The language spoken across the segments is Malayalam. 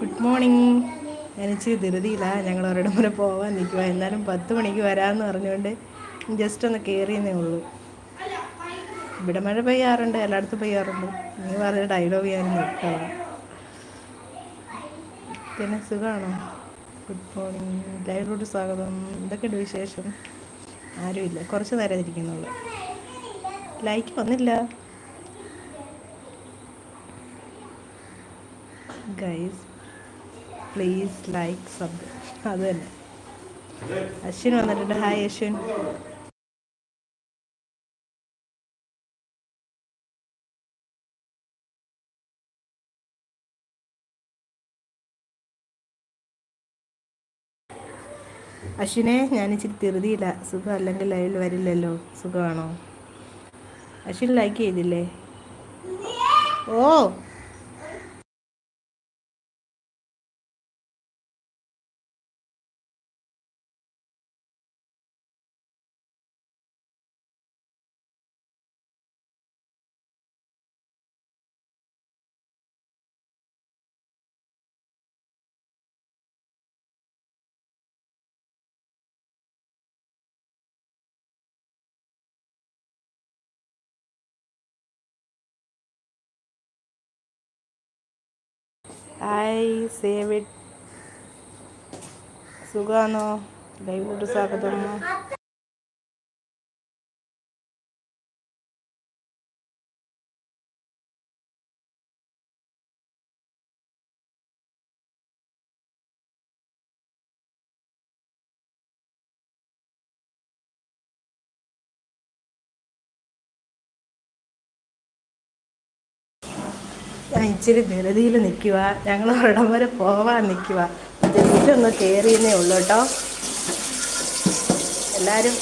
ഗുഡ് മോർണിംഗ് എനിക്ക് ധൃതിയില്ല. ഞങ്ങൾ ഒരിടം വരെ പോകാൻ നിൽക്കുക എന്നാലും പത്ത് മണിക്ക് വരാമെന്ന് പറഞ്ഞുകൊണ്ട് ജസ്റ്റ് ഒന്ന് കയറിയെന്നേ ഉള്ളൂ. ഇവിടെ മഴ പെയ്യാറുണ്ട്. എല്ലായിടത്തും പെയ്യാറുണ്ട്. നീ പറഞ്ഞ ഡയലോഗ് ഞാൻ നിർത്തണം പിന്നെ സുഖമാണോ ഗുഡ് മോർണിംഗ് ലൈവിലോട്ട് സ്വാഗതം. എന്തൊക്കെയുണ്ട് വിശേഷം? ആരുമില്ല. കുറച്ച് നേരം ഇരിക്കുന്നുള്ളൂ. ലൈക്ക് വന്നില്ല. ഗൈസ് പ്ലീസ് ലൈക്ക് സബ് അത് തന്നെ. അശ്വിൻ വന്നിട്ടുണ്ട്. ഹായ് അശ്വിൻ. അശ്വിനെ ഞാൻ ഇച്ചിരി തിരുതിയില്ല സുഖം അല്ലെങ്കിൽ ലൈവിൽ വരില്ലല്ലോ. സുഖമാണോ? അശ്വിൻ ലൈക്ക് ചെയ്തില്ലേ? ഓ! ഹായ് സേവ് ഇറ്റ് സുഖമാണോ ലൈവിലോട്ട് സ്വാഗതം. ഞാൻ ഇച്ചിരി ധൃതിയിൽ നിൽക്കുക. ഞങ്ങൾ ഒരിടം വരെ പോവാൻ നിൽക്കുക. ഒന്ന് കയറിയെന്നേ ഉള്ളൂ കേട്ടോ. എല്ലാവരും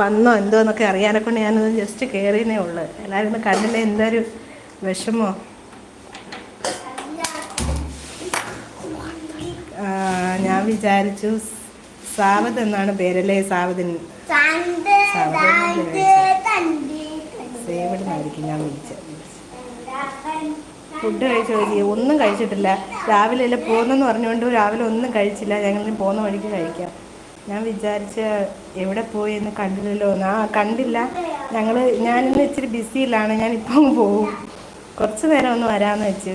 വന്നോ എന്തോ എന്നൊക്കെ അറിയാനെ കൊണ്ട് ഞാനൊന്ന് ജസ്റ്റ് കയറിയെന്നേ ഉള്ളൂ. എല്ലാവരും ഒന്ന് കണ്ടില്ലേ എന്തൊരു വിഷമോ? ഞാൻ വിചാരിച്ചു സാവത് എന്നാണ് പേരല്ലേ സാവതിന് സേവിടുന്നായിരിക്കും ഞാൻ വിളിച്ചത്. ഫുഡ് കഴിച്ചു കഴിച്ച് ഒന്നും കഴിച്ചിട്ടില്ല. രാവിലെ അല്ലേ പോകുന്നെന്ന് പറഞ്ഞുകൊണ്ട് രാവിലെ ഒന്നും കഴിച്ചില്ല. ഞങ്ങൾ പോകുന്ന വഴിക്ക് കഴിക്കാം. ഞാൻ വിചാരിച്ച് എവിടെ പോയി എന്ന് കണ്ടില്ലല്ലോ. ആ കണ്ടില്ല. ഞങ്ങൾ ഞാനിന്ന് ഇച്ചിരി ബിസിയിലാണ്. ഞാനിപ്പം പോവും. കുറച്ച് നേരം ഒന്ന് വരാമെന്ന് വെച്ച്.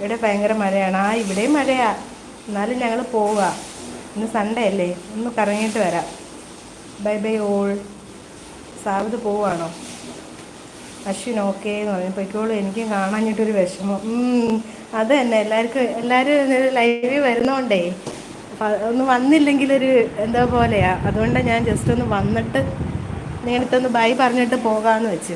ഇവിടെ ഭയങ്കര മഴയാണ്. ആ ഇവിടെയും മഴയാ. എന്നാലും ഞങ്ങൾ പോവുക ഇന്ന് സൺഡേ അല്ലേ? ഒന്ന് കറങ്ങിയിട്ട് വരാം. ബൈ ബൈ ഓൾ സാവത് പോവാണോ? അശ്വിൻ ഓക്കെ എന്ന് പറഞ്ഞു. പൊയ്ക്കോളൂ എനിക്കും കാണാഞ്ഞിട്ടൊരു വിഷമം. അത് തന്നെ. എല്ലാവർക്കും എല്ലാവരും ലൈവിൽ വരുന്നോണ്ടേ പ- ഒന്ന് വന്നില്ലെങ്കിലൊരു എന്താ പോലെയാ. അതുകൊണ്ടാണ് ഞാൻ ജസ്റ്റ് ഒന്ന് വന്നിട്ട് നേരത്തൊന്ന് ബൈ പറഞ്ഞിട്ട് പോകാമെന്ന് വെച്ച്.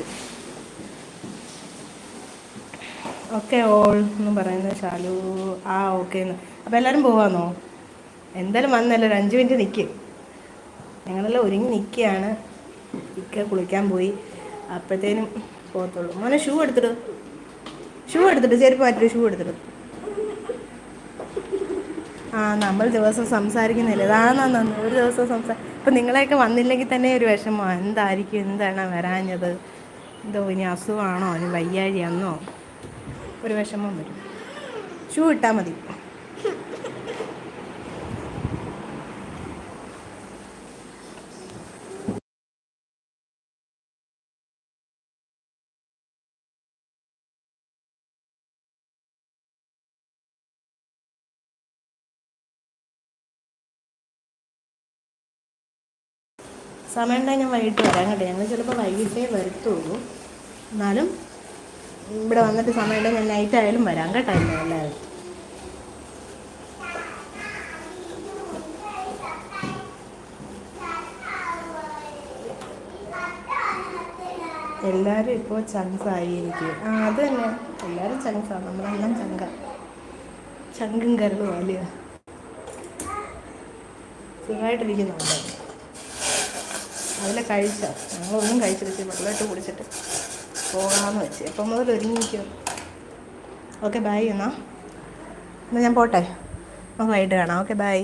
ഓക്കെ ഓൾ എന്ന് പറയുന്നത് ശാലു. ആ ഓക്കെ എന്ന്. അപ്പോൾ എല്ലാവരും പോവാന്നോ? എന്തായാലും വന്നല്ലോ ഒരു അഞ്ച് മിനിറ്റ് നിൽക്കും ഞങ്ങളെല്ലാം ഒരുങ്ങി നിൽക്കുകയാണ് ഇക്ക കുളിക്കാൻ പോയി. അപ്പോഴത്തേനും പോകത്തുള്ളൂ. മോനെ ഷൂ എടുത്തിട്ട് ഷൂ എടുത്തിട്ട് ചെരുപ്പ് മാറ്റിട്ട് ഷൂ എടുത്തിട്ട് ആ നമ്മൾ ദിവസം സംസാരിക്കുന്നില്ല. ഇതാണെന്നു ഒരു ദിവസം സംസാ ഇപ്പം നിങ്ങളെയൊക്കെ വന്നില്ലെങ്കിൽ തന്നെ ഒരു വിഷമോ എന്തായിരിക്കും? എന്താണ് വരാഞ്ഞത്? എന്തോ ഇനി അസുഖമാണോ? ഇനി വയ്യാഴിയാന്നോ ഒരു വിഷമം വരും. ഷൂ ഇട്ടാൽ മതി. സമയം ഉണ്ടെങ്കിൽ ഞാൻ വൈകിട്ട് വരാം കേട്ടോ. ഞങ്ങൾ ചിലപ്പോൾ വൈകിട്ടേ വരത്തുള്ളൂ. എന്നാലും ഇവിടെ വന്നിട്ട് സമയം ഉണ്ടെങ്കിൽ ഞാൻ നൈറ്റ് ആയാലും വരാം കേട്ടോ ഇന്ന് എല്ലാവരും. എല്ലാവരും ഇപ്പോൾ ചങ്സായിരിക്കും ആ അത് തന്നെ. എല്ലാവരും ചങ്സാണ് നമ്മളെല്ലാം ചങ്ക. ചങ്കും കരളും അല്ലയോ? സുഖമായിട്ടിരിക്കുന്നുണ്ടോ? അതിലെ കഴിച്ചോ? ഞങ്ങളൊന്നും കഴിച്ചിട്ട് വെള്ളമായിട്ട് കുടിച്ചിട്ട് പോകാമെന്ന് വെച്ച്. എപ്പം മുതൽ ഒരുങ്ങിക്കും ഓക്കെ ബൈ എന്നാ. എന്നാൽ ഞാൻ പോട്ടെ? നമുക്ക് വൈകിട്ട് കാണാം. Okay bye